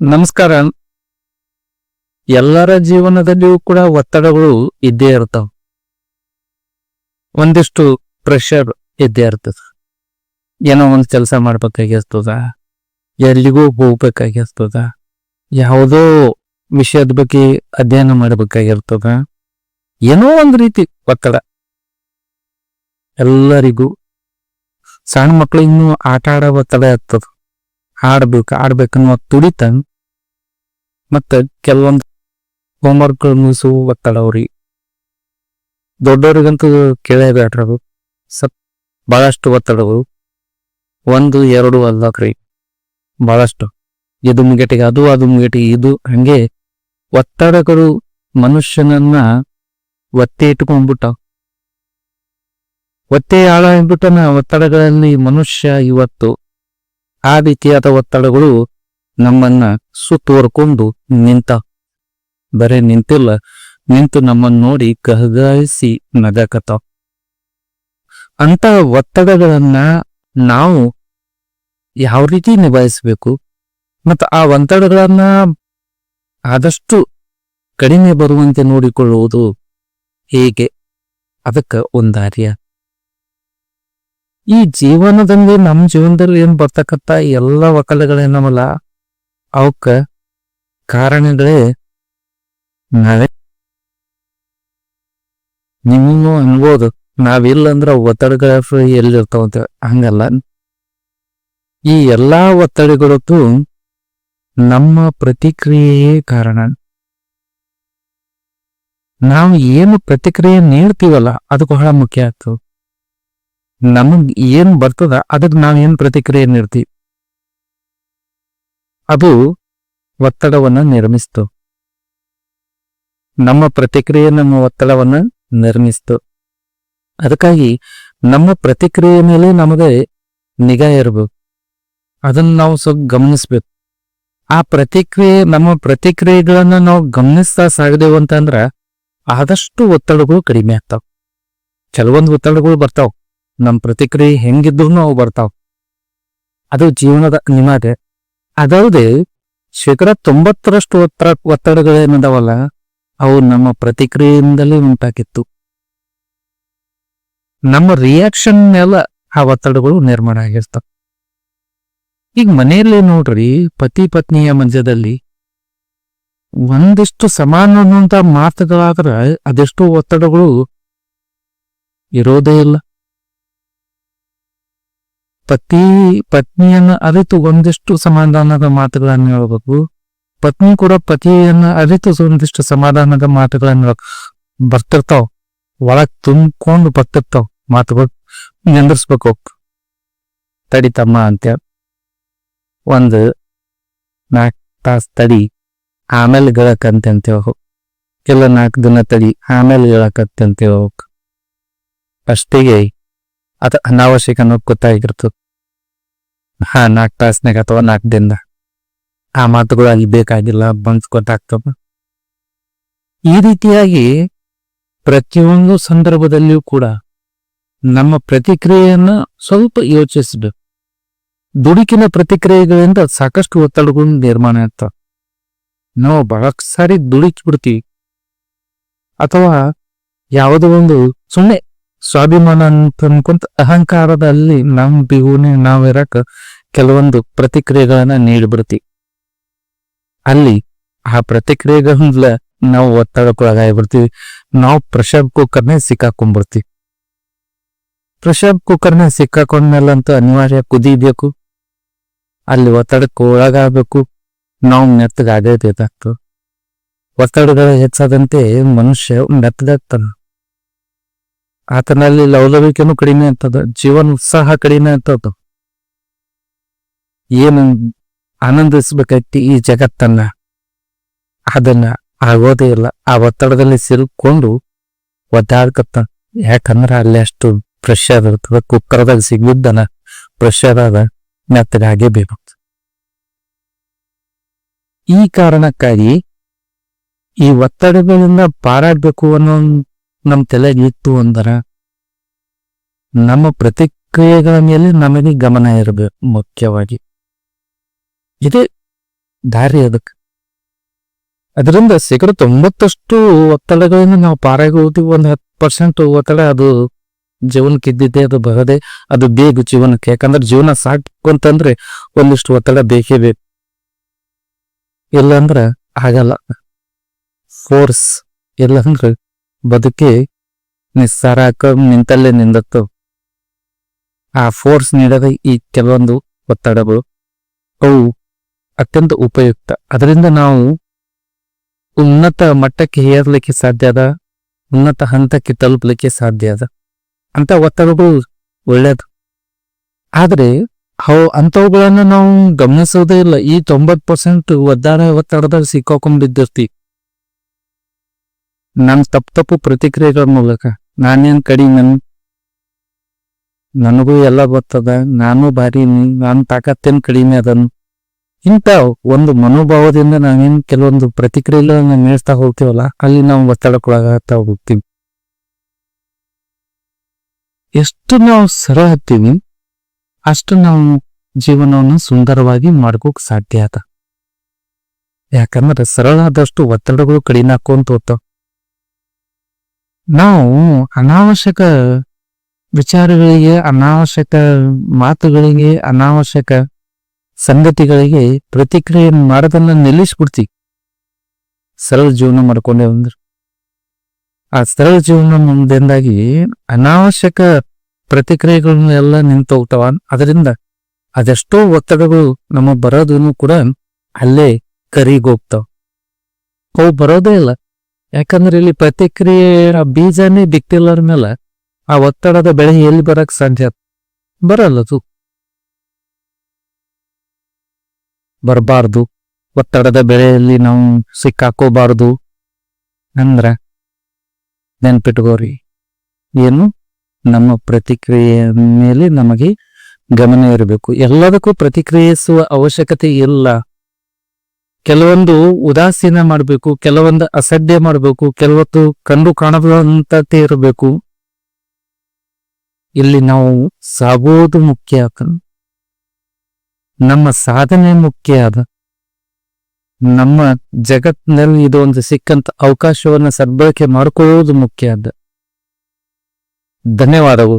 ನಮಸ್ಕಾರ. ಎಲ್ಲರ ಜೀವನದಲ್ಲಿಯೂ ಕೂಡ ಒತ್ತಡಗಳು ಇದ್ದೇ ಇರ್ತಾವ ಒಂದಿಷ್ಟು ಪ್ರೆಷರ್ ಇದ್ದೇ ಇರ್ತದ. ಏನೋ ಒಂದು ಕೆಲಸ ಮಾಡ್ಬೇಕಾಗಿರ್ತದ. ಎಲ್ಲಿಗೂ ಹೋಗ್ಬೇಕಾಗಿರ್ತದ. ಯಾವುದೋ ವಿಷಯದ ಬಗ್ಗೆ ಅಧ್ಯಯನ ಮಾಡ್ಬೇಕಾಗಿರ್ತದ. ಏನೋ ಒಂದು ರೀತಿ ಒತ್ತಡ. ಎಲ್ಲರಿಗೂ ಸಣ್ಣ ಮಕ್ಕಳು ಇನ್ನೂ ಆಟ ಆಡೋ ಒತ್ತಡ ಇರ್ತದ. ಆಡ್ಬೇಕು ಆಡ್ಬೇಕನ್ನುವ ತುಡಿತ ಮತ್ತ ಕೆಲವೊಂದು ಹೋಮ್ವರ್ಕ್ಗಳು ಮುಗಿಸು ಒತ್ತಡ ಅವ್ರಿ ದೊಡ್ಡವ್ರಿಗಂತೂ ಕೇಳೇಬೇಡ್ರಿ ಅದು ಸಪ್ ಭಾಳಷ್ಟು ಒತ್ತಡಗಳು ಒಂದು, ಎರಡು ಅಲ್ಲಕ್ರಿ. ಭಾಳಷ್ಟು ಇದು ಮುಗೇಟಿಗೆ ಅದು ಅದು ಮುಗಿಟಿಗೆ ಇದು. ಹಂಗೆ ಒತ್ತಡಗಳು ಮನುಷ್ಯನನ್ನ ಒತ್ತೆ ಇಟ್ಕೊಂಡ್ಬಿಟ್ಟ ಒತ್ತೆ ಅಂದ್ಬಿಟ್ಟನ ಒತ್ತಡಗಳಲ್ಲಿ ಮನುಷ್ಯ ಇವತ್ತು ಆ ರೀತಿಯಾದ ಒತ್ತಡಗಳು ನಮ್ಮನ್ನ ಸುತ್ತುವರ್ಕೊಂಡು ನಿಂತ. ಬರೇ ನಿಂತಿಲ್ಲ, ನಿಂತು ನಮ್ಮನ್ನ ನೋಡಿ ಕಹಗಾಯಿಸಿ ನಗಕತ ಅಂತ ಒತ್ತಡಗಳನ್ನ ನಾವು ಯಾವ ರೀತಿ ನಿಭಾಯಿಸಬೇಕು? ಮತ್ತು ಆ ಒತ್ತಡಗಳನ್ನ ಆದಷ್ಟು ಕಡಿಮೆ ಬರುವಂತೆ ನೋಡಿಕೊಳ್ಳುವುದು ಹೇಗೆ? ಅದಕ್ಕೆ ಒಂದಾರ್ಯ ದಾರಿಯ ಈ ಜೀವನದಲ್ಲಿ ನಮ್ಮ ಜೀವನದಲ್ಲಿ ಏನ್ ಬರ್ತಕ್ಕಂಥ ಎಲ್ಲ ಒಕ್ಕಲಗಳೇನವಲ್ಲ ಅವಕ್ಕ ಕಾರಣಗಳೇ ನಾವೇ? ನಿಮಗೂ ಅನ್ಬೋದು. ನಾವಿಲ್ಲಂದ್ರೆ ಒತ್ತಡಗಳ ಎಲ್ಲಿರ್ತಾವಂತ? ಹಂಗಲ್ಲ. ಈ ಎಲ್ಲಾ ಒತ್ತಡಗಳದ್ದು ನಮ್ಮ ಪ್ರತಿಕ್ರಿಯೆಯೇ ಕಾರಣ. ನಾವು ಏನು ಪ್ರತಿಕ್ರಿಯೆ ನೀಡ್ತೀವಲ್ಲ ಅದು ಬಹಳ ಮುಖ್ಯ ಆಯ್ತು. ನಮಗ್ ಏನ್ ಬರ್ತದ, ಅದಕ್ಕೆ ನಾವೇನ್ ಪ್ರತಿಕ್ರಿಯೆ ನೀಡ್ತೀವಿ? ಅದು ಒತ್ತಡವನ್ನು ನಿರ್ಮಿಸ್ತು. ನಮ್ಮ ಪ್ರತಿಕ್ರಿಯೆ ನಮ್ಮ ಒತ್ತಡವನ್ನು ನಿರ್ಮಿಸ್ತು. ಅದಕ್ಕಾಗಿ ನಮ್ಮ ಪ್ರತಿಕ್ರಿಯೆ ಮೇಲೆ ನಮಗೆ ನಿಗಾ ಇರಬೇಕು. ಅದನ್ನು ನಾವು ಸ್ವಲ್ಪ ಗಮನಿಸ್ಬೇಕು. ಆ ಪ್ರತಿಕ್ರಿಯೆ, ನಮ್ಮ ಪ್ರತಿಕ್ರಿಯೆಗಳನ್ನು ನಾವು ಗಮನಿಸ್ತಾ ಸಾಗದೇವು ಅಂತಂದ್ರೆ ಆದಷ್ಟು ಒತ್ತಡಗಳು ಕಡಿಮೆ ಆಗ್ತಾವ. ಕೆಲವೊಂದು ಒತ್ತಡಗಳು ಬರ್ತಾವ. ನಮ್ಮ ಪ್ರತಿಕ್ರಿಯೆ ಹೆಂಗಿದ್ರು ಅವು ಬರ್ತಾವ. ಅದು ಜೀವನದ ನಿಮಗೆ ಅದಲ್ಲದೆ ಶೇಕಡ ತೊಂಬತ್ತರಷ್ಟು ಒತ್ತಡ ಒತ್ತಡಗಳೇನದವಲ್ಲ ಅವು ನಮ್ಮ ಪ್ರತಿಕ್ರಿಯೆಯಿಂದಲೇ ಉಂಟಾಗಿತ್ತು. ನಮ್ಮ ರಿಯಾಕ್ಷನ್ ನೆಲ ಆ ಒತ್ತಡಗಳು ನಿರ್ಮಾಣ ಆಗಿರ್ತವೆ. ಈಗ ಮನೆಯಲ್ಲಿ ನೋಡ್ರಿ, ಪತಿ ಪತ್ನಿಯ ಮಧ್ಯದಲ್ಲಿ ಒಂದಿಷ್ಟು ಸಮಾನ ಮಾತುಗಳಾದ್ರೆ ಅದೆಷ್ಟು ಒತ್ತಡಗಳು ಇರೋದೇ ಇಲ್ಲ. ಪತಿ, ಪತ್ನಿಯನ್ನ ಅರಿತು ಒಂದಿಷ್ಟು ಸಮಾಧಾನದ ಮಾತುಗಳನ್ನು ಹೇಳ್ಬೇಕು. ಪತ್ನಿ ಕೂಡ ಪತಿಯನ್ನ ಅರಿತು ಒಂದಿಷ್ಟು ಸಮಾಧಾನದ ಮಾತುಗಳನ್ನು ಬರ್ತಿರ್ತಾವ. ಒಳಗ್ ತುಂಬಿಕೊಂಡು ಬರ್ತಿರ್ತಾವ ಮಾತುಗಳು. ತಡಿ ತಮ್ಮ ಅಂತ ಒಂದು ನಾಲ್ಕು ತಾಸು ತಡಿ. ಆಮೇಲೆ ಗಳಕಂತೆ ಅಂತ ಹೇಳ್ಬೇಕು. ಇಲ್ಲ ನಾಲ್ಕು ದಿನ ತಡಿ. ಆಮೇಲೆ ಹೇಳಕತ್ತೆ ಅಂತ ಹೇಳ್ಬೇಕು. ಅಷ್ಟಿಗೆ ಅದ ಅನಾವಶ್ಯಕ ಅನ್ನೋದು ಗೊತ್ತಾಗಿರ್ತದ. ಹಾ ನಾಲ್ಕು ತಾಸ್ನಾಗ ಅಥವಾ ನಾಲ್ಕು ದಿನದ. ಆ ಮಾತುಗಳು ಅಲ್ಲಿ ಬೇಕಾಗಿಲ್ಲ, ಬಂದ್ ಗೊತ್ತಾಗ್ತವ ಈ ರೀತಿಯಾಗಿ ಪ್ರತಿಯೊಂದು ಸಂದರ್ಭದಲ್ಲಿಯೂ ಕೂಡ ನಮ್ಮ ಪ್ರತಿಕ್ರಿಯೆಯನ್ನ ಸ್ವಲ್ಪ ಯೋಚಿಸಬೇಕು ದುಡುಕಿನ ಪ್ರತಿಕ್ರಿಯೆಗಳಿಂದ ಸಾಕಷ್ಟು ಒತ್ತಡಗಳು ನಿರ್ಮಾಣ ಆಗ್ತಾವ. ನಾವು ಬಹಳ ಸಾರಿ ದುಡುಕಿ ಬಿಡ್ತೀವಿ. ಅಥವಾ ಯಾವುದೋ ಒಂದು ಸುಮ್ಮನೆ ಸ್ವಾಭಿಮಾನ ಅಂತ ಅನ್ಕೊಂತ ಅಹಂಕಾರದಲ್ಲಿ ನಮ್ ಬಿಹುನೆ ನಾವಿರಕ ಕೆಲವೊಂದು ಪ್ರತಿಕ್ರಿಯೆಗಳನ್ನ ನೀಡ್ಬಿಡ್ತಿ ಅಲ್ಲಿ ಆ ಪ್ರತಿಕ್ರಿಯೆಗಳ ನಾವು ಒತ್ತಡಕ್ಕೊಳಗಾಗ್ಬಿಡ್ತೀವಿ. ನಾವು ಪ್ರೆಷರ್ ಕುಕ್ಕರ್ನೇ ಸಿಕ್ಕಾಕೊಂಡ್ಬಿಡ್ತೀವಿ. ಪ್ರೆಷರ್ ಕುಕ್ಕರ್ನ ಸಿಕ್ಕಾಕೊಂಡ್ಮೇಲಂತೂ ಅನಿವಾರ್ಯ ಕುದಿಬೇಕು ಅಲ್ಲಿ ಒತ್ತಡಕ್ಕೆ ಒಳಗಾಗಬೇಕು. ನಾವು ಮೆತ್ತಗಾಗೇ ಬೇಕಾಗ್ತದೆ ಒತ್ತಡಗಳು ಹೆಚ್ಚಾದಂತೆ ಮನುಷ್ಯ ಮೆತ್ತಗಾಗ್ತಾನ. ಆತನಲ್ಲಿ ಲೌಲವಿಕೆನು ಕಡಿಮೆ ಅಂತದ, ಜೀವನ ಉತ್ಸಾಹ ಕಡಿಮೆ ಅಂತದ. ಏನು ಆನಂದಿಸ್ಬೇಕೈತಿ ಈ ಜಗತ್ತನ್ನ? ಅದನ್ನ ಆಗೋದೇ ಇಲ್ಲ. ಆ ಒತ್ತಡದಲ್ಲಿ ಸಿಲುಕೊಂಡು ಒದ್ದಾಡ್ಕತ್ತ. ಯಾಕಂದ್ರ ಅಲ್ಲಿ ಅಷ್ಟು ಪ್ರೆಷರ್ ಇರ್ತದ, ಕುಕ್ಕರ್ದಾಗ ಸಿಗ್ಲಿದ್ದನ ಪ್ರೆಷರ್ ಅದ ಮೆತ್ತಗಾಗೇ ಬೇಕು ಈ ಕಾರಣಕ್ಕಾಗಿ ಈ ಒತ್ತಡಗಳಿಂದ ಪಾರಾಡ್ಬೇಕು ಅನ್ನೋ ನಮ್ ತಲೆಗೆ ಇತ್ತು ಅಂದ್ರೆ ನಮ್ಮ ಪ್ರತಿಕ್ರಿಯೆಗಳ ಮೇಲೆ ನಮಗೆ ಗಮನ ಇರಬೇಕು ಮುಖ್ಯವಾಗಿ. ಇದೇ ದಾರಿ ಅದಕ್ಕೆ. ಅದರಿಂದ ಶೇಕಡ ತೊಂಬತ್ತಷ್ಟು ಒತ್ತಡಗಳಿಂದ ನಾವು ಪಾರಾಗಿ ಹೋಗ್ತೀವಿ ಒಂದು ಹತ್ತು ಪರ್ಸೆಂಟ್ ಒತ್ತಡ ಅದು ಜೀವನಕ್ಕೆ ಇದ್ದಿದ್ದೆ ಅದು ಬರದೆ ಅದು ಬೇಕು ಜೀವನಕ್ಕೆ. ಯಾಕಂದ್ರೆ ಜೀವನ ಸಾಕು ಅಂತಂದ್ರೆ ಒಂದಿಷ್ಟು ಒತ್ತಡ ಬೇಕೇ ಬೇಕು. ಇಲ್ಲಾಂದ್ರೆ ಆಗಲ್ಲ. ಫೋರ್ಸ್ ಇಲ್ಲ ಅಂದ್ರೆ ಬದುಕಿ ನಿಸ್ಸಾರ ನಿಂತಲ್ಲೇ ನಿಂದತ್ತು. ಆ ಫೋರ್ಸ್ ನೀಡದ ಈ ಕೆಲವೊಂದು ಒತ್ತಡಗಳು ಅವು ಅತ್ಯಂತ ಉಪಯುಕ್ತ. ಅದರಿಂದ ನಾವು ಉನ್ನತ ಮಟ್ಟಕ್ಕೆ ಏರ್ಲಿಕ್ಕೆ ಸಾಧ್ಯ ಅದ, ಉನ್ನತ ಹಂತಕ್ಕೆ ತಲುಪಲಿಕ್ಕೆ ಸಾಧ್ಯ ಅದ. ಅಂತ ಒತ್ತಡಗಳು ಒಳ್ಳೆಯದು ಆದರೆ ಅವು ಅಂಥವುಗಳನ್ನು ನಾವು ಗಮನಿಸೋದೇ ಇಲ್ಲ. ಈ ತೊಂಬತ್ತು ಪರ್ಸೆಂಟ್ ಒದ್ದಾರ ಒತ್ತಡದಾಗ ಸಿಕ್ಕಾಕೊಂಡ್ಬಿದ್ದಿರ್ತೀವಿ ನನ್ ತಪ್ಪು ತಪ್ಪು ಪ್ರತಿಕ್ರಿಯೆಗಳ ಮೂಲಕ ನಾನೇನ್ ಕಡಿಮೆ ನನ್ನ ನನಗೂ ಎಲ್ಲ ಗೊತ್ತದ ನಾನು ಭಾರಿ ನಾನು ತಾಕತ್ತೇನು ಕಡಿಮೆ ಅದನ್ನು. ಇಂಥ ಒಂದು ಮನೋಭಾವದಿಂದ ನಾವೇನ್ ಕೆಲವೊಂದು ಪ್ರತಿಕ್ರಿಯೆಗಳನ್ನ ನೀಡ್ತಾ ಹೋಗ್ತೀವಲ್ಲ, ಅಲ್ಲಿ ನಾವು ಒತ್ತಡಕ್ಕೊಳಗಾಗ್ತಾ ಹೋಗ್ತೀವಿ. ಎಷ್ಟು ನಾವು ಸರ ಹತ್ತೀವಿ ಅಷ್ಟು ನಾವು ಜೀವನವನ್ನು ಸುಂದರವಾಗಿ ಮಾಡ್ಕೋಕ್ ಸಾಧ್ಯ ಅದ. ಯಾಕಂದ್ರೆ ಸರಳ ಆದಷ್ಟು ಒತ್ತಡಗಳು ಕಡಿಮೆ ಹಾಕೊಂತ ಹೋಗ್ತಾವ ನಾವು ಅನಾವಶ್ಯಕ ವಿಚಾರಗಳಿಗೆ, ಅನಾವಶ್ಯಕ ಮಾತುಗಳಿಗೆ, ಅನಾವಶ್ಯಕ ಸಂಗತಿಗಳಿಗೆ ಪ್ರತಿಕ್ರಿಯೆ ಮಾಡೋದನ್ನ ನಿಲ್ಲಿಸ್ಬಿಡ್ತೀವಿ. ಸರಳ ಜೀವನ ಮಾಡ್ಕೊಂಡೆ ಅಂದ್ರೆ. ಆ ಸರಳ ಜೀವನ ಮುಂದೆಂದಾಗಿ ಅನಾವಶ್ಯಕ ಪ್ರತಿಕ್ರಿಯೆಗಳನ್ನ ಎಲ್ಲ ನಿಂತು ಹೋಗ್ತಾವ ಅದರಿಂದ ಅದೆಷ್ಟೋ ಒತ್ತಡಗಳು ನಮ್ಮ ಬರೋದನ್ನು ಕೂಡ ಅಲ್ಲೇ ಕರಿಗೋಗ್ತಾವ ಅವು ಬರೋದೇ ಇಲ್ಲ. ಯಾಕಂದ್ರೆ ಇಲ್ಲಿ ಪ್ರತಿಕ್ರಿಯೆ ಬೀಜನೇ ಬಿತ್ತಿಲ್ಲರ ಮೇಲೆ ಆ ಒತ್ತಡದ ಬೆಳೆ ಎಲ್ಲಿ ಬರಕ್ ಸಾಧ್ಯ? ಬರಲ್ಲ ಅದು. ಬರಬಾರ್ದು. ಒತ್ತಡದ ಬೆಳೆಯಲ್ಲಿ ನಾವು ಸಿಕ್ಕಾಕೋಬಾರ್ದು. ಅಂದ್ರ ನೆನ್ಪಿಟ್ಕೋರಿ. ಏನು? ನಮ್ಮ ಪ್ರತಿಕ್ರಿಯೆ ಮೇಲೆ ನಮಗೆ ಗಮನ ಇರಬೇಕು. ಎಲ್ಲದಕ್ಕೂ ಪ್ರತಿಕ್ರಿಯಿಸುವ ಅವಶ್ಯಕತೆ ಇಲ್ಲ. ಕೆಲವೊಂದು ಉದಾಸೀನ ಮಾಡಬೇಕು, ಕೆಲವೊಂದು ಅಸಡ್ಡೆ ಮಾಡಬೇಕು, ಕೆಲವತ್ತು ಕಂಡು ಕಾಣದಂತೆ ಇರಬೇಕು. ಇಲ್ಲಿ ನಾವು ಸಾಗೋದು ಮುಖ್ಯ ನಮ್ಮ ಸಾಧನೆ ಮುಖ್ಯ ಅದ ನಮ್ಮ ಜಗತ್ತಿನಲ್ಲಿ ಇದೊಂದು ಸಿಕ್ಕಂತ ಅವಕಾಶವನ್ನ ಸದ್ಬಳಕೆ ಮಾಡಿಕೊಳ್ಳುವುದು ಮುಖ್ಯ ಅದ ಧನ್ಯವಾದಗಳು.